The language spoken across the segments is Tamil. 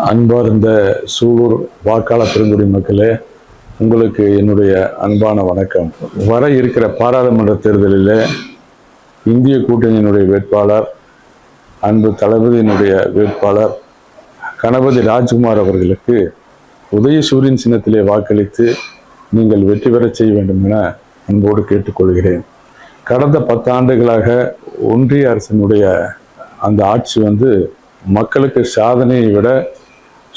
அன்பார்ந்த சூலூர் வாக்காளர் பெருங்குடி மக்களே உங்களுக்கு என்னுடைய அன்பான வணக்கம். வர இருக்கிற பாராளுமன்ற தேர்தலில் இந்திய கூட்டணியினுடைய வேட்பாளர் அன்பு தளபதியினுடைய வேட்பாளர் கணபதி ராஜ்குமார் அவர்களுக்கு உதயசூரியன் சின்னத்திலே வாக்களித்து நீங்கள் வெற்றி பெறச் செய்ய வேண்டும் என அன்போடு கேட்டுக்கொள்கிறேன். கடந்த பத்தாண்டுகளாக ஒன்றிய அரசினுடைய அந்த ஆட்சி வந்து மக்களுக்கு சாதனையை விட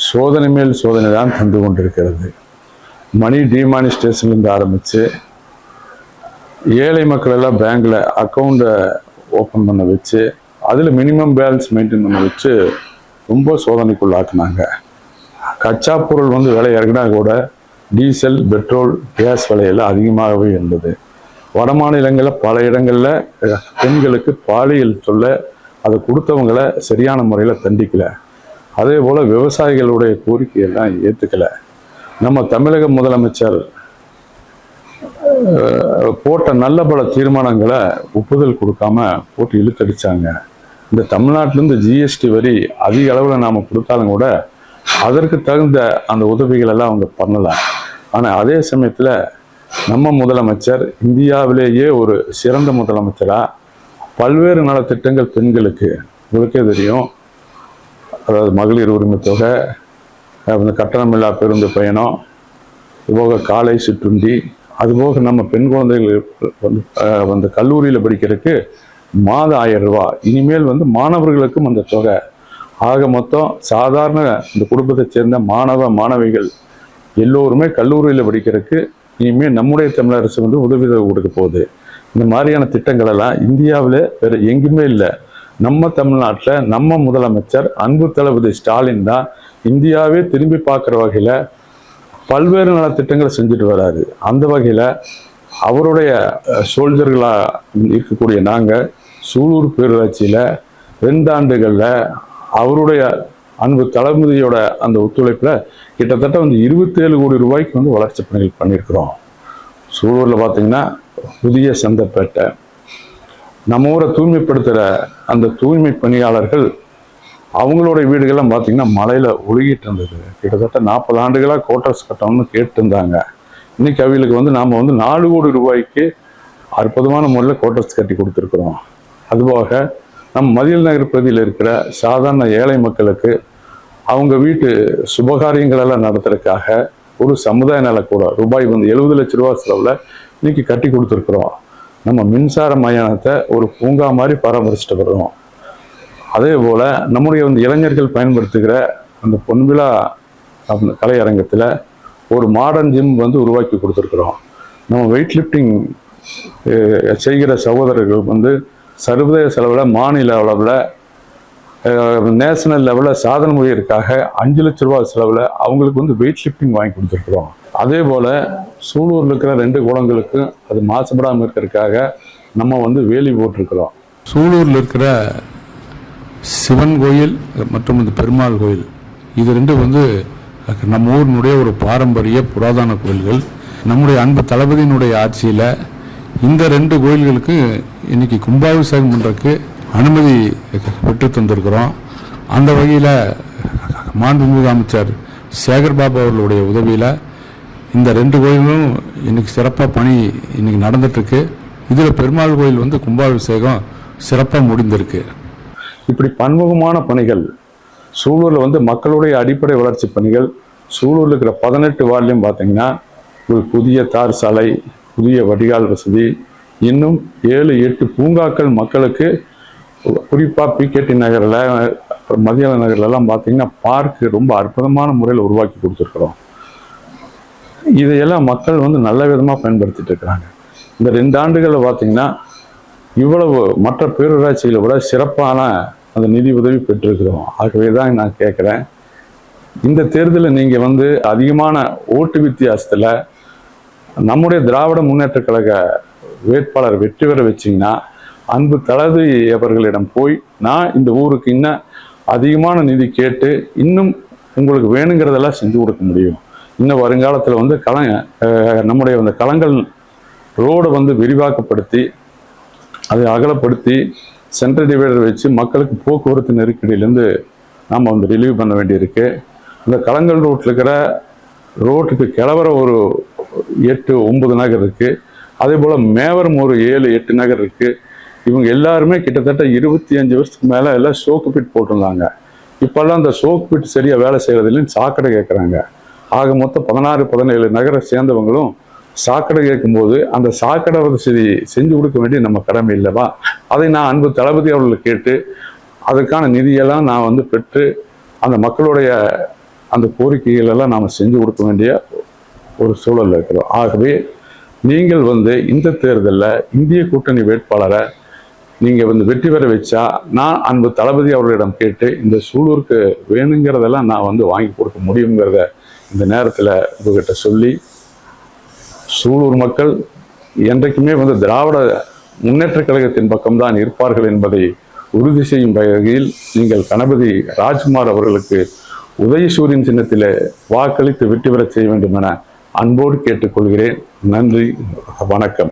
சோதனை மேல் சோதனை தான் தந்து கொண்டிருக்கிறது. மணி டிமானிஸ்டேஷன்லேருந்து ஆரம்பித்து ஏழை மக்கள் எல்லாம் பேங்க்ல அக்கௌண்ட்டை ஓப்பன் பண்ண வச்சு அதில் மினிமம் பேலன்ஸ் மெயின்டைன் பண்ண வச்சு ரொம்ப சோதனைக்குள்ளாக்குனாங்க கச்சா பொருள் வந்து விலை இறங்கினா கூட டீசல் பெட்ரோல் கேஸ் விலையெல்லாம் அதிகமாகவே இருந்தது. வட மாநிலங்களில் பல இடங்களில் பெண்களுக்கு பாலியல் சொல்ல அதை கொடுத்தவங்கள சரியான முறையில் தண்டிக்கலை. அதே போல் விவசாயிகளுடைய கோரிக்கையெல்லாம் ஏற்றுக்கலை நம்ம தமிழக முதலமைச்சர் போட்ட நல்ல பல தீர்மானங்களை ஒப்புதல் கொடுக்காம போட்டு இழுத்தடிச்சாங்க. இந்த தமிழ்நாட்டிலேருந்து ஜிஎஸ்டி வரி அதிக அளவில் நாம் கொடுத்தாலும் கூட அதற்கு தகுந்த அந்த உதவிகள் எல்லாம் அவங்க பண்ணலை. ஆனால் அதே சமயத்தில் நம்ம முதலமைச்சர் இந்தியாவிலேயே ஒரு சிறந்த முதலமைச்சராக பல்வேறு நலத்திட்டங்கள் பெண்களுக்கு உங்களுக்கே தெரியும் அதாவது மகளிர் உரிமை தொகை அந்த கட்டணமில்லா பேருந்து பயணம் இதுபோக காலை சிற்றுண்டி அதுபோக நம்ம பெண் குழந்தைகள் வந்து அந்த கல்லூரியில் படிக்கிறதுக்கு மாதம் ஆயிரம் ரூபா. இனிமேல் வந்து மாணவர்களுக்கும் அந்த தொகை. ஆக மொத்தம் சாதாரண இந்த குடும்பத்தை சேர்ந்த மாணவ மாணவிகள் எல்லோருமே கல்லூரியில் படிக்கிறதுக்கு இனிமேல் நம்முடைய தமிழரசு வந்து உதவி கொடுக்க போகுது. இந்த மாதிரியான திட்டங்கள் எல்லாம் இந்தியாவில் வேறு எங்கேயுமே இல்லை. நம்ம தமிழ்நாட்டில் நம்ம முதலமைச்சர் அன்பு தளபதி ஸ்டாலின் தான் இந்தியாவே திரும்பி பார்க்குற வகையில் பல்வேறு நலத்திட்டங்களை செஞ்சுட்டு வராரு. அந்த வகையில் அவருடைய சோல்ஜர்களாக இருக்கக்கூடிய நாங்கள் சூலூர் பேரூராட்சியில் ரெண்டு ஆண்டுகளில் அவருடைய அன்பு தளபதியோட அந்த ஒத்துழைப்பில் கிட்டத்தட்ட வந்து இருபத்தேழு கோடி ரூபாய்க்கு வந்து வளர்ச்சி பணிகள் பண்ணியிருக்கிறோம். சூலூரில் பார்த்திங்கன்னா புதிய சந்தைப்பேட்டை நம்ம ஊரை தூய்மைப்படுத்துகிற அந்த தூய்மை பணியாளர்கள் அவங்களோட வீடுகள்லாம் பார்த்தீங்கன்னா மலையில் ஒழுகிட்டு இருந்தது. கிட்டத்தட்ட நாற்பது ஆண்டுகளாக கோட்டர்ஸ் கட்டணும்னு கேட்டுருந்தாங்க. இன்னைக்கு அவங்களுக்கு வந்து நாம் வந்து நாலு கோடி ரூபாய்க்கு அற்புதமான முறையில் கோட்டர்ஸ் கட்டி கொடுத்துருக்குறோம். அதுபோக நம் மதில் நகர் பகுதியில் இருக்கிற சாதாரண ஏழை மக்களுக்கு அவங்க வீட்டு சுபகாரியங்களெல்லாம் நடத்துறதுக்காக ஒரு சமுதாய நலக்கூடம் ரூபாய் வந்து எழுபது லட்ச ரூபா செலவில் இன்னைக்கு கட்டி கொடுத்துருக்குறோம். நம்ம மின்சார மயானத்தை ஒரு பூங்கா மாதிரி பராமரிச்சுட்டு வர்றோம் அதே போல் நம்முடைய வந்து இளைஞர்கள் பயன்படுத்துகிற அந்த பொன்விழா அந்த கலையரங்கத்தில் ஒரு மாடர்ன் ஜிம் வந்து உருவாக்கி கொடுத்துருக்குறோம். நம்ம வெயிட் லிஃப்டிங் செய்கிற சகோதரர்கள் வந்து சர்வதேச அளவில் மாநில அளவில் நேஷனல் லெவலில் சாதனை முறையிற்காக அஞ்சு லட்ச ரூபா செலவில் அவங்களுக்கு வந்து வெயிட் லிஃப்டிங் வாங்கி கொடுத்துருக்குறோம். அதே போல் சூலூரில் இருக்கிற ரெண்டு குளங்களுக்கும் அது மாசுபடாமல் இருக்கிறதுக்காக நம்ம வந்து வேலி போட்டிருக்கிறோம். சூலூரில் இருக்கிற சிவன் கோயில் மற்றும் இந்த பெருமாள் கோயில் இது ரெண்டும் வந்து நம்ம ஊரினுடைய ஒரு பாரம்பரிய புராதன கோயில்கள். நம்முடைய அன்பு தளபதியினுடைய ஆட்சியில் இந்த ரெண்டு கோயில்களுக்கு இன்னைக்கு கும்பாபிஷேகம் பண்ணுறதுக்கு அனுமதி பெற்று தந்திருக்கிறோம். அந்த வகையில் மாண்புமிகு அமைச்சர் சேகர்பாபு அவர்களுடைய உதவியில் இந்த ரெண்டு கோயிலும் இன்னைக்கு சிறப்பாக பணி இன்னைக்கு நடந்துட்டுருக்கு. இதில் பெருமாள் கோயில் வந்து கும்பாபிஷேகம் சிறப்பாக முடிந்திருக்கு. இப்படி பன்முகமான பணிகள் சூலூரில் வந்து மக்களுடைய அடிப்படை வளர்ச்சி பணிகள் சூலூரில் இருக்கிற பதினெட்டு வார்டிலையும் பார்த்தீங்கன்னா ஒரு புதிய தார் சாலை புதிய வடிகால் வசதி இன்னும் ஏழு எட்டு பூங்காக்கள் மக்களுக்கு குறிப்பாக பிகேடி நகரில் அப்புறம் மதியான நகர்லலாம் பார்த்தீங்கன்னா பார்க்கு ரொம்ப அற்புதமான முறையில் உருவாக்கி கொடுத்துருக்குறோம். இதையெல்லாம் மக்கள் வந்து நல்ல விதமாக பயன்படுத்திட்டு இருக்கிறாங்க. இந்த ரெண்டு ஆண்டுகளில் பார்த்தீங்கன்னா இவ்வளவு மற்ற பேரூராட்சிகளை விட சிறப்பான அந்த நிதி உதவி பெற்றிருக்கிறோம். ஆகவே தான் நான் கேட்குறேன் இந்த தேர்தலில் நீங்கள் வந்து அதிகமான ஓட்டு வித்தியாசத்தில் நம்முடைய திராவிட முன்னேற்ற கழக வேட்பாளர் வெற்றி பெற வச்சிங்கன்னா அன்பு தளபதி அவர்களிடம் போய் நான் இந்த ஊருக்கு இன்னும் அதிகமான நிதி கேட்டு இன்னும் உங்களுக்கு வேணுங்கிறதெல்லாம் செஞ்சு கொடுக்க முடியும். இன்னும் வருங்காலத்தில் வந்து கல நம்முடைய அந்த களங்கள் ரோடை வந்து விரிவாக்கப்படுத்தி அதை அகலப்படுத்தி சென்ட்ரல் டிவைடர் வச்சு மக்களுக்கு போக்குவரத்து நெருக்கடியிலேருந்து நாம் வந்து ரிலீவ் பண்ண வேண்டியிருக்கு. இந்த களங்கள் ரோட்டில் இருக்கிற ரோட்டுக்கு கிளவர ஒரு எட்டு ஒம்பது நகர் இருக்குது அதே போல் மேவரம் ஒரு ஏழு எட்டு நகர் இருக்குது இவங்க எல்லாருமே கிட்டத்தட்ட இருபத்தி அஞ்சு வருஷத்துக்கு மேலே எல்லாம் சோக்கு பிட் போட்டிருந்தாங்க. இப்போல்லாம் அந்த சோக்கு பிட் சரியாக வேலை செய்கிறதில்லைன்னு சாக்கடை கேட்குறாங்க ஆக மொத்தம் பதினாறு பதினேழு நகரை சேர்ந்தவங்களும் சாக்கடை கேட்கும்போது அந்த சாக்கடை வசதி செஞ்சு கொடுக்க வேண்டிய நம்ம கடமை இல்லைவா? அதை நான் அன்பு தளபதி அவர்களை கேட்டு அதற்கான நிதியெல்லாம் நான் வந்து பெற்று அந்த மக்களுடைய அந்த கோரிக்கைகள் எல்லாம் நாம் செஞ்சு கொடுக்க வேண்டிய ஒரு சூழலில் இருக்கிறோம். ஆகவே நீங்கள் வந்து இந்த தேர்தலில் இந்திய கூட்டணி வேட்பாளரை நீங்கள் வந்து வெற்றி பெற வச்சா நான் அன்பு தளபதி அவர்களிடம் கேட்டு இந்த சூலூருக்கு வேணுங்கிறதெல்லாம் நான் வந்து வாங்கி கொடுக்க முடியுங்கிறத இந்த நேரத்தில் உங்ககிட்ட சொல்லி சூலூர் மக்கள் என்றைக்குமே வந்து திராவிட முன்னேற்ற கழகத்தின் பக்கம்தான் இருப்பார்கள் என்பதை உறுதி செய்யும் வகையில் நீங்கள் கணபதி ராஜ்குமார் அவர்களுக்கு உதயசூரியன் சின்னத்தில் வாக்களித்து வெற்றி பெறச் செய்ய வேண்டும் என அன்போடு கேட்டுக்கொள்கிறேன். நன்றி வணக்கம்.